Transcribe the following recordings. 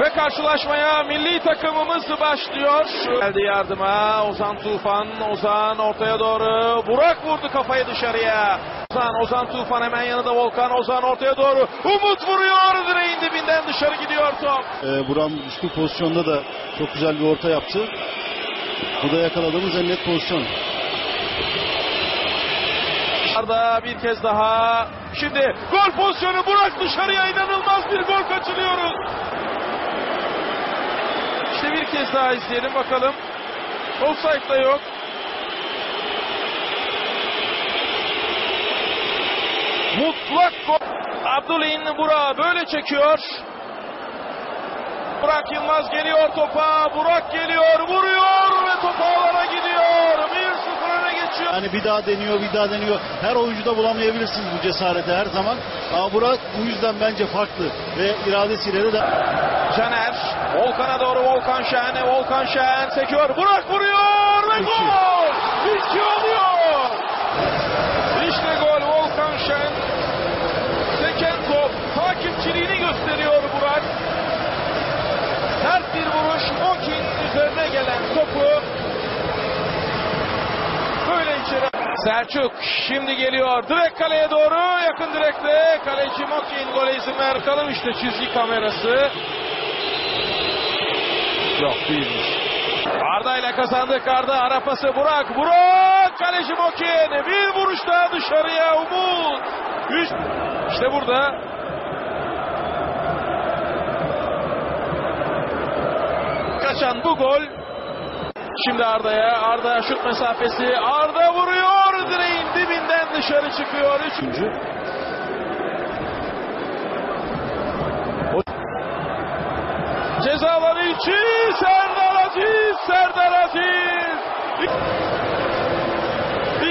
Ve karşılaşmaya milli takımımız başlıyor. Geldi yardıma Ozan Tufan. Ozan ortaya doğru. Burak vurdu kafayı dışarıya. Ozan, Ozan Tufan hemen yanında Volkan. Ozan ortaya doğru. Umut vuruyor. Direğin dibinden dışarı gidiyor top. Ee, Buram düştü pozisyonda da çok güzel bir orta yaptı. Bu da yakaladığımız en net pozisyon. Arda bir kez daha. Şimdi gol pozisyonu Burak dışarıya inanılmaz bir gol kaçırıyoruz. İşte bir kez daha izleyelim bakalım. Offside da yok. Mutlak gol. Abdülin Burak'ı böyle çekiyor. Burak Yılmaz geliyor topa. Burak geliyor, vuruyor ve top ağlara gidiyor. 1-0 öne geçiyor. Yani bir daha deniyor, bir daha deniyor. Her oyuncuda bulamayabilirsiniz bu cesareti her zaman. Ama Burak bu yüzden bence farklı. Ve iradesiyle de Caner, Volkan'a doğru Volkan Şen, Volkan Şen sekiyor, Burak vuruyor ve İki. gol! İki oluyor! İşte gol Volkan Şen. Seken top, takipçiliğini gösteriyor Burak. Sert bir vuruş, Mokin üzerine gelen topu böyle içeri. Selçuk şimdi geliyor. Direkt kaleye doğru. Yakın direkte. Kaleci Mokin gole izin ver. Bakalım işte çizgi kamerası. Yok değilmiş. Arda ile kazandık. Arda ara pası Burak. Burak. Kaleci Mokin. Bir vuruş daha dışarıya. Umut. Üç. İşte burada. Kaçan bu gol. Şimdi Arda'ya. Arda şut mesafesi. Arda vuruyor. Direğin dibinden dışarı çıkıyor. Üçüncü. Cezaları için Serdar Aziz. Serdar Aziz.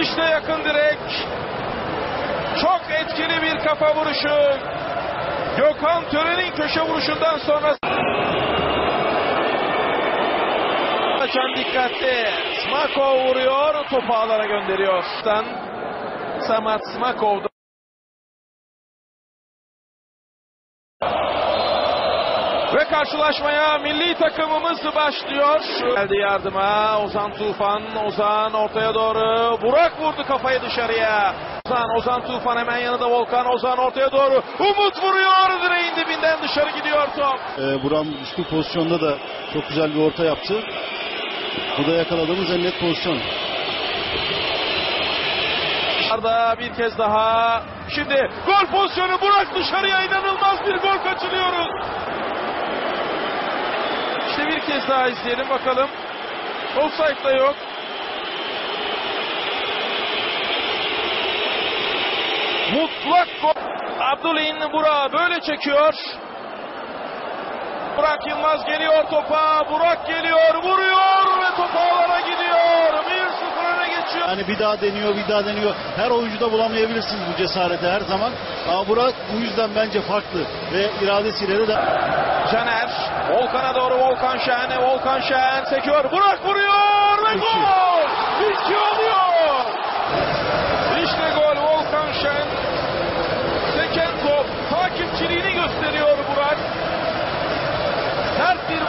İşte yakın direk. Çok etkili bir kafa vuruşu. Gökhan Tören'in köşe vuruşundan sonra Kaçan dikkatli. Smakov vuruyor. Topu ağlara gönderiyor. Samat Smakov'da. Ve karşılaşmaya milli takımımız başlıyor. Geldi yardıma Ozan Tufan. Ozan ortaya doğru. Burak vurdu kafayı dışarıya. Ozan, Ozan Tufan hemen yanında Volkan. Ozan ortaya doğru. Umut vuruyor. Direğin dibinden dışarı gidiyor top. e, Buram düştü pozisyonda da çok güzel bir orta yaptı. Bu da yakaladığımız en net pozisyon. Arda bir kez daha. Şimdi gol pozisyonu Burak dışarıya inanılmaz bir gol kaçırıyoruz. Bir kez daha izleyelim bakalım. Offside da yok. Mutlak gol. Abdülin Burak'ı böyle çekiyor. Burak Yılmaz geliyor topa. Burak geliyor, vuruyor Bir daha deniyor, bir daha deniyor. Her oyuncuda bulamayabilirsiniz bu cesareti her zaman. Ama Burak bu yüzden bence farklı ve iradesiyle de... Caner, Volkan'a doğru Volkan Şen, Volkan Şen sekiyor. Burak vuruyor ve İki. gol! İki oluyor! İşte gol Volkan Şen. Seken top, takipçiliği